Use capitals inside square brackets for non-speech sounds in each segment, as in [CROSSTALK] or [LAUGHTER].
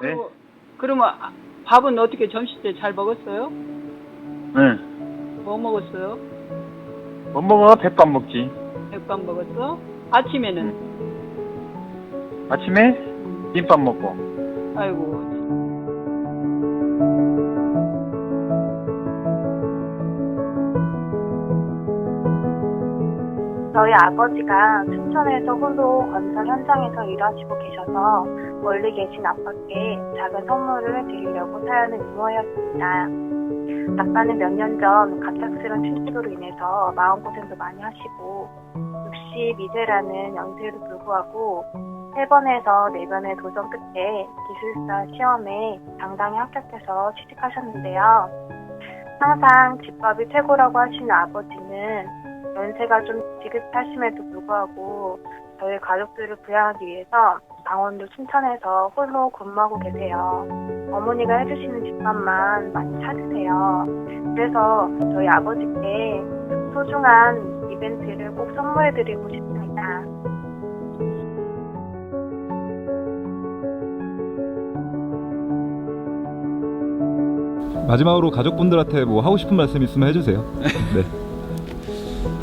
네. 그, 그러면 아, 밥은 어떻게 점심 때잘 먹었어요? 응. 뭐 먹었어요? 못 먹어? 백반 먹지. 백반 먹었어? 아침에는? 아침에 김밥 먹고. 아이고. 저희 아버지가 춘천에서 홀로 건설 현장에서 일하시고 계셔서 멀리 계신 아빠께 작은 선물을 드리려고 사연을 유모하였습니다. 아빠는 몇 년 전 갑작스런 휴직으로 인해서 마음고생도 많이 하시고 62세라는 연세에도 불구하고 3번에서 4번의 도전 끝에 기술사 시험에 당당히 합격해서 취직하셨는데요. 항상 집밥이 최고라고 하시는 아버지는 연세가 좀 지긋하심에도 불구하고 저희 가족들을 부양하기 위해서 강원도 춘천에서 홀로 근무하고 계세요. 어머니가 해주시는 집밥만 많이 찾으세요. 그래서 저희 아버지께 소중한 이벤트를 꼭 선물해드리고 싶습니다. 마지막으로 가족분들한테 뭐 하고 싶은 말씀 있으면 해주세요. [LAUGHS] 네.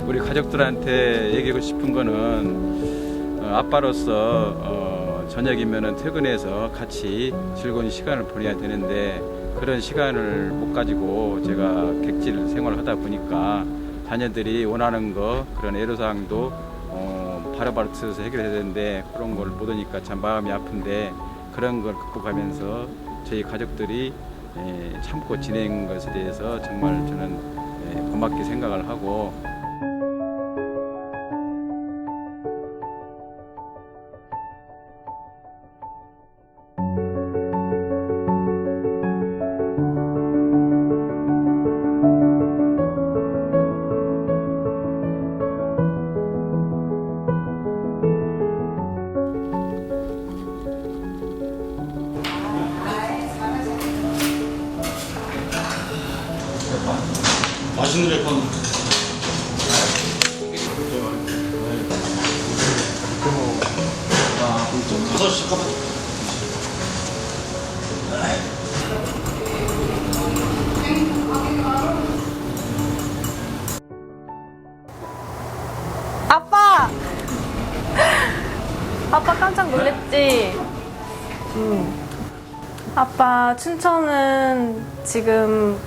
우리 가족들한테 얘기하고 싶은 거는 어, 아빠로서 어, 저녁이면은 퇴근해서 같이 즐거운 시간을 보내야 되는데 그런 시간을 못 가지고 제가 객실 생활을 하다 보니까 자녀들이 원하는 거 그런 애로사항도 어, 바로바로 들어서 해결해야 되는데 그런 걸 못 오니까 참 마음이 아픈데 그런 걸 극복하면서 저희 가족들이 에, 참고 지낸 것에 대해서 정말 저는 에, 고맙게 생각을 하고 맛있는 백반. 가서 잠깐만. 아빠! 아빠 깜짝 놀랬지? 응. 아빠, 춘천은 지금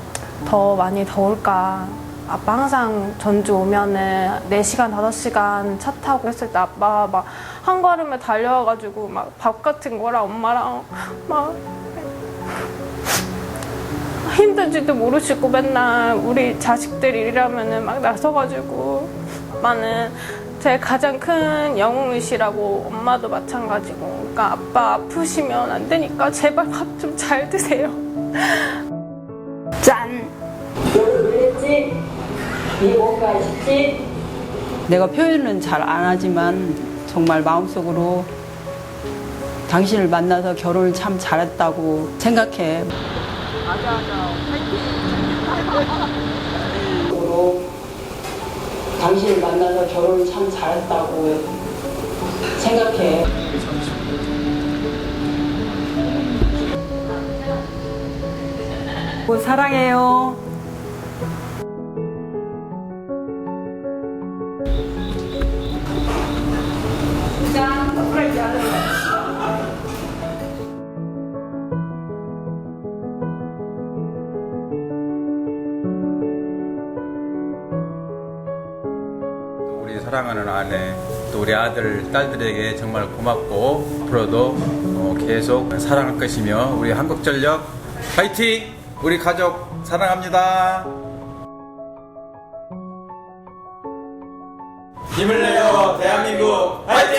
더 많이 더울까? 아빠 항상 전주 오면은 4시간, 5시간 차 타고 했을 때 아빠가 막한 걸음에 달려와가지고 막 밥 같은 거랑 엄마랑 막 힘든지도 모르시고 맨날 우리 자식들 일이라면은 막 나서가지고 엄마는 제 가장 큰 영웅이시라고 엄마도 마찬가지고 그러니까 아빠 아프시면 안 되니까 제발 밥 좀 잘 드세요 [LAUGHS] 짠. 내가 표현은 잘 안 하지만 정말 마음속으로 당신을 만나서 결혼을 참 잘했다고 생각해. 마음속으로 [LAUGHS] [LAUGHS] 당신을 만나서 결혼을 참 잘했다고 생각해. 사랑해요. 또 우리 사랑하는 아내, 또 우리 아들, 딸들에게 정말 고맙고 앞으로도 어, 계속 사랑할 것이며 우리 한국전력 파이팅! 우리 가족 사랑합니다. 힘을 내요 대한민국 파이팅!